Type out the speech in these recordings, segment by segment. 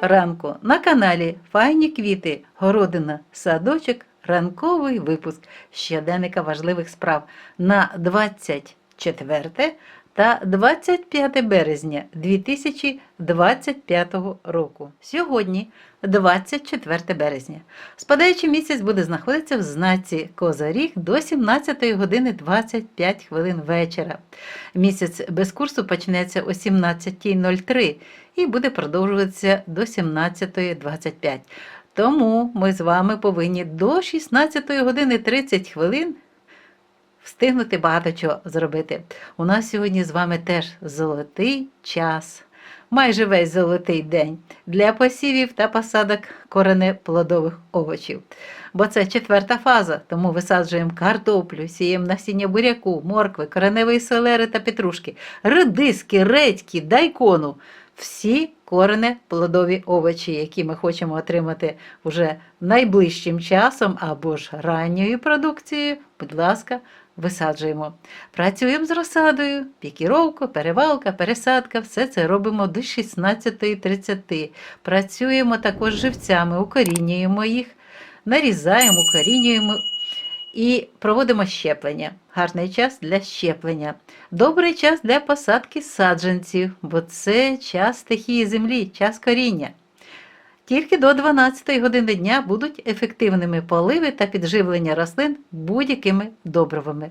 ранку на каналі Файні квіти, городина, садочок, ранковий випуск щоденника важливих справ. На 24 та 25 березня 2025 року. Сьогодні 24 березня. Спадаючий місяць буде знаходитися в знаці Козаріг до 17 години 25 хвилин вечора. Місяць без курсу почнеться о 17.03 і буде продовжуватися до 17.25. Тому ми з вами повинні до 16 години 30 хвилин встигнути багато чого зробити. У нас сьогодні з вами теж золотий час. Майже весь золотий день для посівів та посадок коренеплодових овочів. Бо це четверта фаза, тому висаджуємо картоплю, сіємо насіння буряку, моркви, кореневої селери та петрушки, редиски, редьки, дайкону. Всі коренеплодові овочі, які ми хочемо отримати вже найближчим часом або ж ранньою продукцією, будь ласка, висаджуємо. Працюємо з розсадою, пікіровка, перевалка, пересадка, все це робимо до 16.30. Працюємо також живцями, укорінюємо їх, нарізаємо, укорінюємо і проводимо щеплення. Гарний час для щеплення. Добрий час для посадки саджанців, бо це час стихії землі, час коріння. Тільки до 12 години дня будуть ефективними поливи та підживлення рослин будь-якими добривами.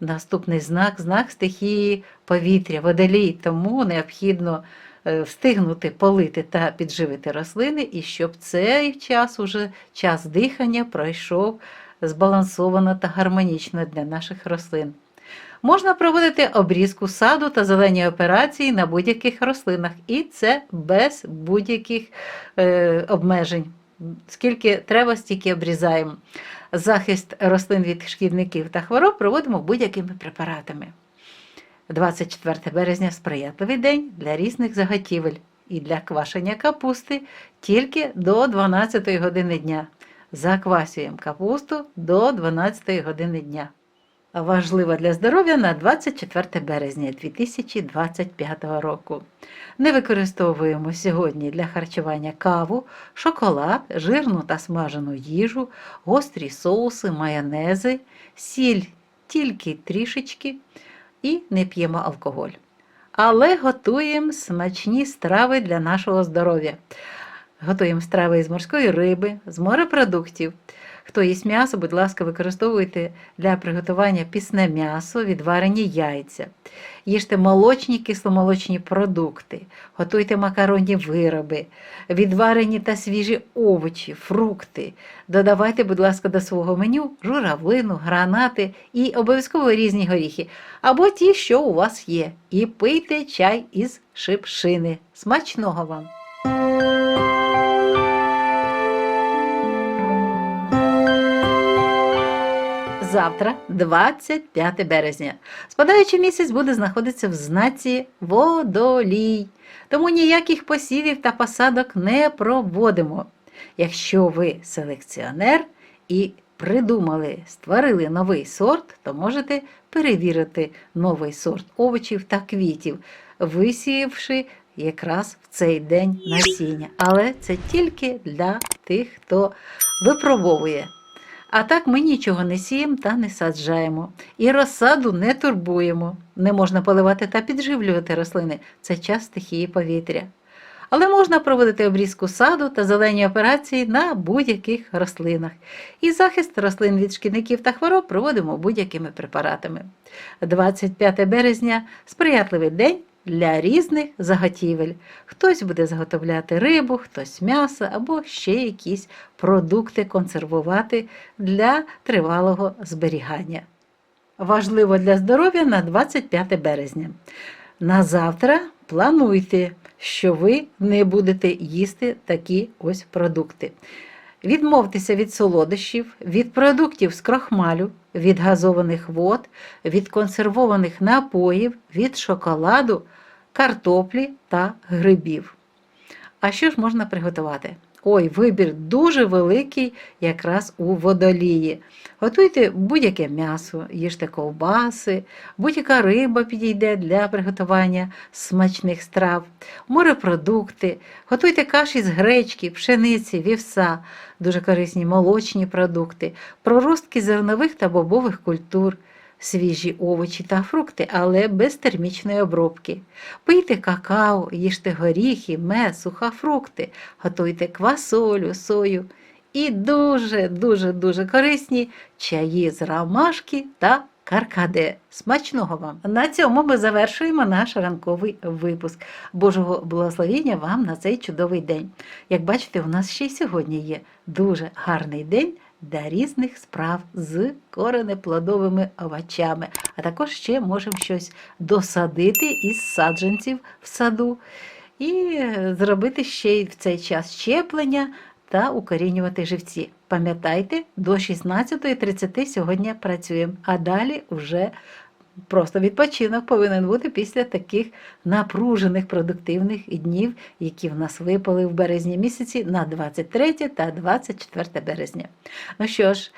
Наступний знак знак стихії повітря, водолій, тому необхідно е, встигнути полити та підживити рослини, і щоб цей час, уже час дихання, пройшов збалансовано та гармонічно для наших рослин. Можна проводити обрізку саду та зелені операції на будь-яких рослинах, і це без будь-яких е, обмежень. Скільки треба, стільки обрізаємо. Захист рослин від шкідників та хвороб проводимо будь-якими препаратами. 24 березня сприятливий день для різних заготівель і для квашення капусти тільки до 12 години дня. Заквасюємо капусту до 12 години дня. Важлива для здоров'я на 24 березня 2025 року. Не використовуємо сьогодні для харчування каву, шоколад, жирну та смажену їжу, гострі соуси, майонези, сіль тільки трішечки і не п'ємо алкоголь. Але готуємо смачні страви для нашого здоров'я. Готуємо страви із морської риби, з морепродуктів. Хто їсть м'ясо, будь ласка, використовуйте для приготування пісне м'ясо, відварені яйця. Їжте молочні кисломолочні продукти, готуйте макаронні вироби, відварені та свіжі овочі, фрукти. Додавайте, будь ласка, до свого меню журавлину, гранати і обов'язково різні горіхи, або ті, що у вас є. І пийте чай із шипшини. Смачного вам! Завтра, 25 березня. Спадаючий місяць буде знаходитися в знаці водолій, тому ніяких посівів та посадок не проводимо. Якщо ви селекціонер і придумали, створили новий сорт, то можете перевірити новий сорт овочів та квітів, висіявши якраз в цей день насіння. Але це тільки для тих, хто випробовує. А так ми нічого не сіємо та не саджаємо. І розсаду не турбуємо. Не можна поливати та підживлювати рослини. Це час стихії повітря. Але можна проводити обрізку саду та зелені операції на будь-яких рослинах. І захист рослин від шкідників та хвороб проводимо будь-якими препаратами. 25 березня сприятливий день для різних заготівель. Хтось буде заготовляти рибу, хтось м'ясо або ще якісь продукти консервувати для тривалого зберігання. Важливо для здоров'я на 25 березня. На завтра плануйте, що ви не будете їсти такі ось продукти. Відмовтеся від солодощів, від продуктів з крохмалю, від газованих вод, від консервованих напоїв, від шоколаду, картоплі та грибів. А що ж можна приготувати? Ой, вибір дуже великий якраз у водолії. Готуйте будь-яке м'ясо, їжте ковбаси, будь-яка риба підійде для приготування смачних страв, морепродукти, готуйте каші з гречки, пшениці, вівса, дуже корисні молочні продукти, проростки зернових та бобових культур, свіжі овочі та фрукти, але без термічної обробки. Пийте какао, їжте горіхи, мед, сухофрукти, готуйте квасолю, сою і дуже-дуже дуже корисні чаї з ромашки та каркаде. Смачного вам! На цьому ми завершуємо наш ранковий випуск. Божого благословення вам на цей чудовий день. Як бачите, у нас ще й сьогодні є дуже гарний день для різних справ з коренеплодовими овочами, а також ще можемо щось досадити із саджанців в саду і зробити ще й в цей час щеплення та укорінювати живці. Пам'ятайте, до 16.30 сьогодні працюємо, а далі вже просто відпочинок повинен бути після таких напружених продуктивних днів, які в нас випали в березні місяці на 23 та 24 березня. Ну що ж,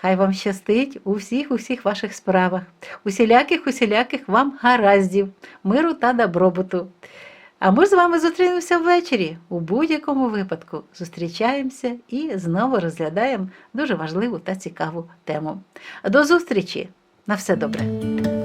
хай вам щастить у всіх у всіх ваших справах, усіляких усіляких вам гараздів, миру та добробуту. А ми з вами зустрінемося ввечері. У будь-якому випадку зустрічаємося і знову розглядаємо дуже важливу та цікаву тему. До зустрічі! На все добре!